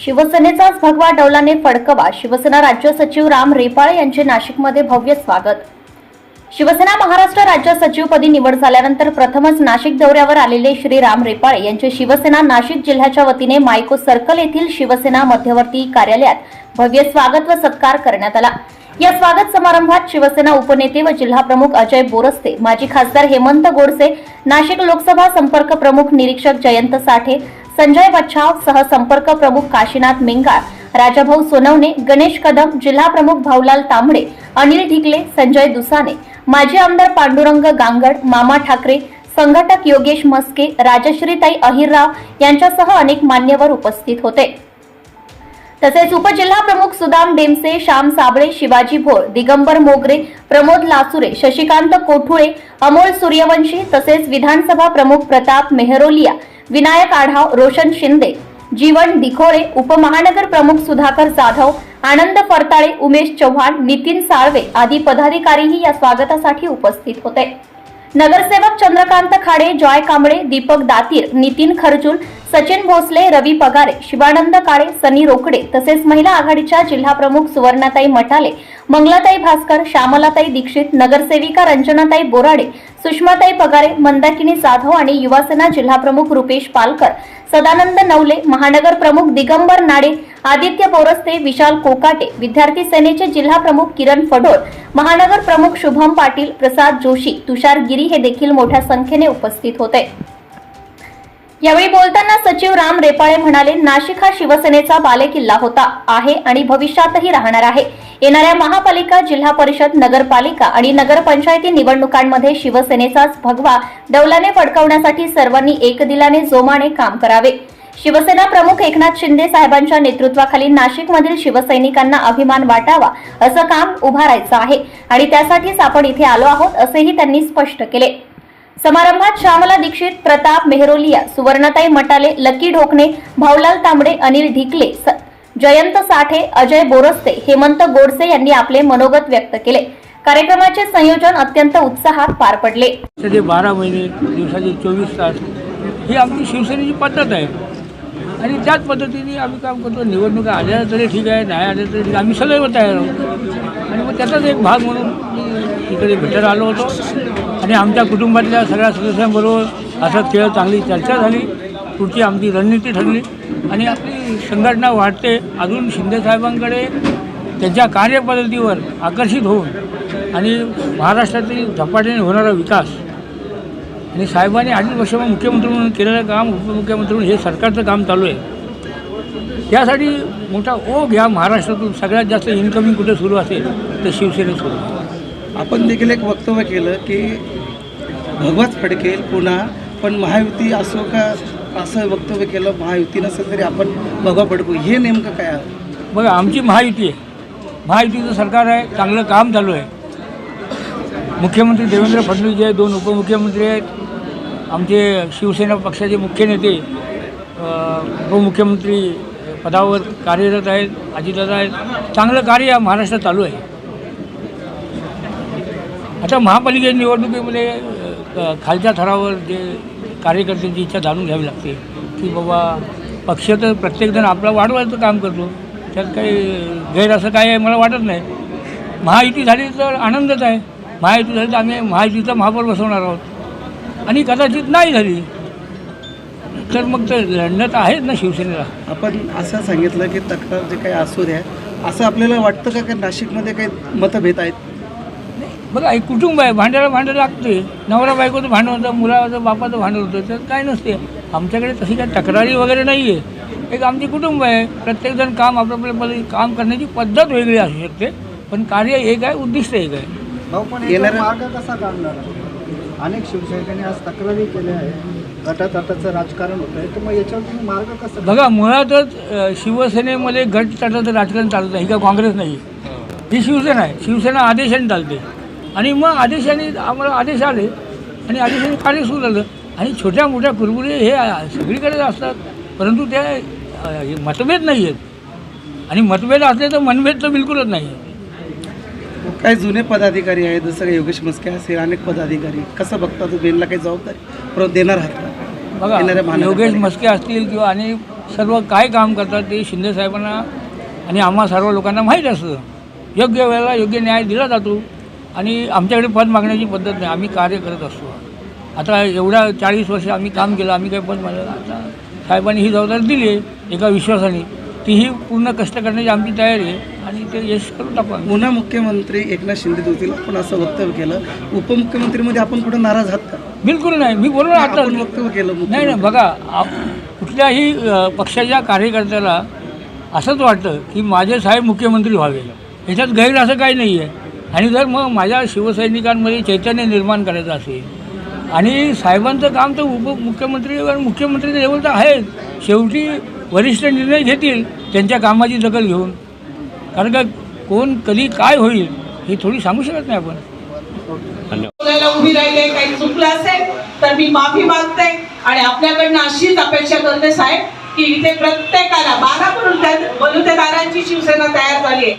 शिवसेनेचाच भगवा डौलाने फडकवा. शिवसेना राज्य सचिव राम रेपाळे यांचे नाशिकमध्ये भव्य स्वागत. शिवसेना महाराष्ट्र राज्य सचिवपदी निवड झाल्यानंतर प्रथमच नाशिक दौऱ्यावर आलेले श्री राम रेपाळे यांचे शिवसेना नाशिक जिल्ह्याच्या वतीने मायको सर्कल येथील शिवसेना मध्यवर्ती कार्यालयात भव्य स्वागत व सत्कार करण्यात आला. या स्वागत समारंभात शिवसेना उपनेते व जिल्हाप्रमुख अजय बोरस्ते माजी खासदार हेमंत गोडसे नाशिक लोकसभा संपर्क प्रमुख निरीक्षक जयंत साठे संजय बच्छाव सह संपर्क प्रमुख काशीनाथ मेंगार राजाभाऊ सोनवणे गणेश कदम जिल्हा प्रमुख भाऊलाल तांबडे अनिल ढिकले संजय दुसाने माजी आमदार पांडुरंग गांगड मामा ठाकरे संघटक योगेश मस्के राजश्रीताई अहिरराव यांच्यासह अनेक मान्यवर उपस्थित होते. तसेच उपजिल्हा प्रमुख सुदाम डेमसे श्याम साबळे शिवाजी भोळ दिगंबर मोगरे प्रमोद लासुरे शशिकांत कोठुळे अमोल सूर्यवंशी तसेच विधानसभा प्रमुख प्रताप मेहरोलिया विनायक आढाव रोशन शिंदे जीवन दिखोळे उपमहानगर प्रमुख सुधाकर जाधव आनंद फरताळे उमेश चव्हाण नितीन साळवे आदी पदाधिकारीही या स्वागतासाठी उपस्थित होते. नगरसेवक चंद्रकांत खाडे जॉय कांबळे दीपक दातीर नितीन खरजूल सचिन भोसले रवी पगारे शिवानंद काळे सनी रोकडे तसेच महिला आघाडीच्या जिल्हाप्रमुख सुवर्णाताई मटाले मंगलाताई भास्कर श्यामलाताई दीक्षित नगरसेविका रंजनाताई बोराडे सुषमाताई पगारे मंदाकिनी जाधव आणि युवासेना जिल्हाप्रमुख रुपेश पालकर सदानंद नवले महानगर प्रमुख दिगंबर नाडे आदित्य बोरस्ते विशाल कोकाटे विद्यार्थी सेनेचे जिल्हा प्रमुख किरण फडोळ महानगर प्रमुख शुभम पाटील प्रसाद जोशी तुषार गिरी हे देखील मोठ्या संख्येने उपस्थित होते. यावेळी बोलताना सचिव राम रेपाळे म्हणाले नाशिक हा शिवसेनेचा बालेकिल्ला होता आहे आणि भविष्यातही राहणार आहे. येणाऱ्या महापालिका जिल्हा परिषद नगरपालिका आणि नगरपंचायती निवडणुकांमध्ये शिवसेनेचाच भगवा डौलाने फडकवण्यासाठी सर्वांनी एकदिलाने जोमाने काम करावे. शिवसेना प्रमुख एकनाथ शिंदे साहेबांच्या नेतृत्वाखाली नाशिकमधील शिवसैनिकांना अभिमान वाटावा असं काम उभारायचं आहे आणि त्यासाठीच आपण इथे आलो आहोत असेही त्यांनी स्पष्ट केले. समारंभात श्यामला दीक्षित प्रताप मेहरोलिया सुवर्णताई मटाले लकी ढोकणे भाऊलाल तांबडे अनिल ढिकले जयंत साठे अजय बोरस्ते हेमंत गोडसे यांनी आपले मनोगत व्यक्त केले. कार्यक्रमाचे संयोजन अत्यंत उत्साहात पार पडले. त्याचे बारा महिने दिवसाचे चोवीस तास ही आमची शिवसेनेची पद्धत आहे. आणि त्याच पद्धतीने आम्ही काम करतो. निवडणुका आल्या तरी ठीक आहे नाही आल्या तरी ठीक आम्ही सदैव तयार आहोत. आणि मग त्याचाच एक भाग म्हणून मी इकडे आलो होतो. आणि आमच्या कुटुंबातल्या सगळ्या सदस्यांबरोबर असं खेळ चांगली चर्चा झाली. पुढची आमची रणनीती ठरली. आणि आपली संघटना वाढते अजून शिंदेसाहेबांकडे त्यांच्या कार्यपद्धतीवर आकर्षित होऊन आणि महाराष्ट्रातील झपाट्याने होणारा विकास. आणि साहेबांनी अडीच वर्ष मुख्यमंत्री म्हणून केलेलं काम उपमुख्यमंत्री म्हणून हे सरकारचं काम चालू आहे. त्यासाठी मोठा ओघ ह्या महाराष्ट्रातून सगळ्यात जास्त इन्कमिंग कुठे सुरू असेल तर शिवसेनेत सुरू आपण देखील एक वक्तव्य केलं की भगवत फडकेल पुन्हा पण महायुती असो का असं वक्तव्य केलं महायुती नसेल तरी आपण बघा पडतो हे नेमकं काय आहे? बघा आमची महायुती आहे. महायुतीचं सरकार आहे चांगलं काम चालू आहे. मुख्यमंत्री देवेंद्र फडणवीस जे आहेत दोन उपमुख्यमंत्री आहेत आमचे शिवसेना पक्षाचे मुख्य नेते उपमुख्यमंत्री पदावर कार्यरत आहेत अजितदादा आहेत. चांगलं कार्य या महाराष्ट्रात चालू आहे. आता महापालिकेच्या निवडणुकीमध्ये खालच्या थरावर जे कार्यकर्त्यांची इच्छा जाणून घ्यावी लागते. की बाबा पक्ष तर प्रत्येकजण आपला वाढवायचं काम करतो. त्यात काही गैर असं काय आहे मला वाटत नाही. महायुती झाली तर आनंदच आहे. महायुती झाली तर आम्ही महायुतीचा महापौर बसवणार आहोत. आणि कदाचित नाही झाली तर मग तर लढण्यात आहेच ना शिवसेनेला. आपण असं सांगितलं की तक्रार जे काही असू द्या असं आपल्याला वाटतं का की नाशिकमध्ये काही मतभेद आहेत? बघा एक कुटुंब आहे भांड्याला भांडं लागते नवरा बायकोचं भांडण होतं मुलाचं बापाचं भांडण होतं तर काय नसते आमच्याकडे तशी काही तक्रारी वगैरे नाही आहे एक आमचे कुटुंब आहे. प्रत्येकजण काम आपल्या काम करण्याची पद्धत वेगळी असू शकते पण कार्य एक आहे उद्दिष्ट एक आहे. मार्ग कसा काढणार? अनेक शिवसैनिकांनी आज तक्रारी केल्या आहे गटातटाचं राजकारण होत आहे तर मग याच्यावर तुम्ही मार्ग कसा बघा मुळातच शिवसेनेमध्ये गट तटाचं राजकारण चालत नाही ही का काँग्रेस नाही. ही शिवसेना आहे. शिवसेना आदेशाने चालते. आणि मग आदेशाने आम्हाला आदेश आले. आणि आदेशाने कार्य सुरू झालं. आणि छोट्या मोठ्या कुरबुरी हे अ, सगळीकडे असतात. परंतु ते हे मतभेद नाही आहेत आणि मतभेद असले तर मनभेद तर बिलकुलच नाही आहे काही जुने पदाधिकारी आहेत जसं काही योगेश मस्के असेल अनेक पदाधिकारी. कसं बघता तुम्ही? यांना काही जबाबदारी? परत देणार आहात का? बघा. योगेश मस्के असतील किंवा अनेक सर्व काय काम करतात ते शिंदे साहेबांना आणि आम्हा सर्व लोकांना माहीत असतं. योग्य वेळेला योग्य न्याय दिला जातो. आणि आमच्याकडे पद मागण्याची पद्धत नाही. आम्ही कार्य करत असतो. आता एवढ्या चाळीस वर्ष आम्ही काम केलं आम्ही काही पद मागलं आता साहेबांनी ही जबाबदारी दिली आहे एका विश्वासाने. तीही पूर्ण कष्ट करण्याची आमची तयारी आहे आणि ते यश करून टाकू आम्ही. पुन्हा मुख्यमंत्री एकनाथ शिंदे होतील आपण असं वक्तव्य केलं. उपमुख्यमंत्रीमध्ये आपण कुठं नाराज आहात का? बिलकुल नाही. मी बोललो आता वक्तव्य केलं नाही नाही. बघा आप- कुठल्याही पक्षाच्या कार्यकर्त्याला असंच वाटतं की माझे साहेब मुख्यमंत्री व्हावे याच्यात गैर असं काही नाही आहे आणि जर मग माझ्या शिवसैनिकांमध्ये चैतन्य निर्माण करायचं असेल आणि साहेबांचं काम तर उपमुख्यमंत्री आणि मुख्यमंत्री लेवल तर आहेच शेवटी वरिष्ठ निर्णय घेतील त्यांच्या कामाची दखल घेऊन. कारण का कोण कधी काय होईल हे थोडी सांगू शकत नाही आपण. उभी राहिले काही चुकलं असेल तर मी माफी मागते. आणि आपल्याकडनं अशीच अपेक्षा करते साहेब की इथे प्रत्येकाला बारा बलुतेदारांची शिवसेना तयार झाली आहे.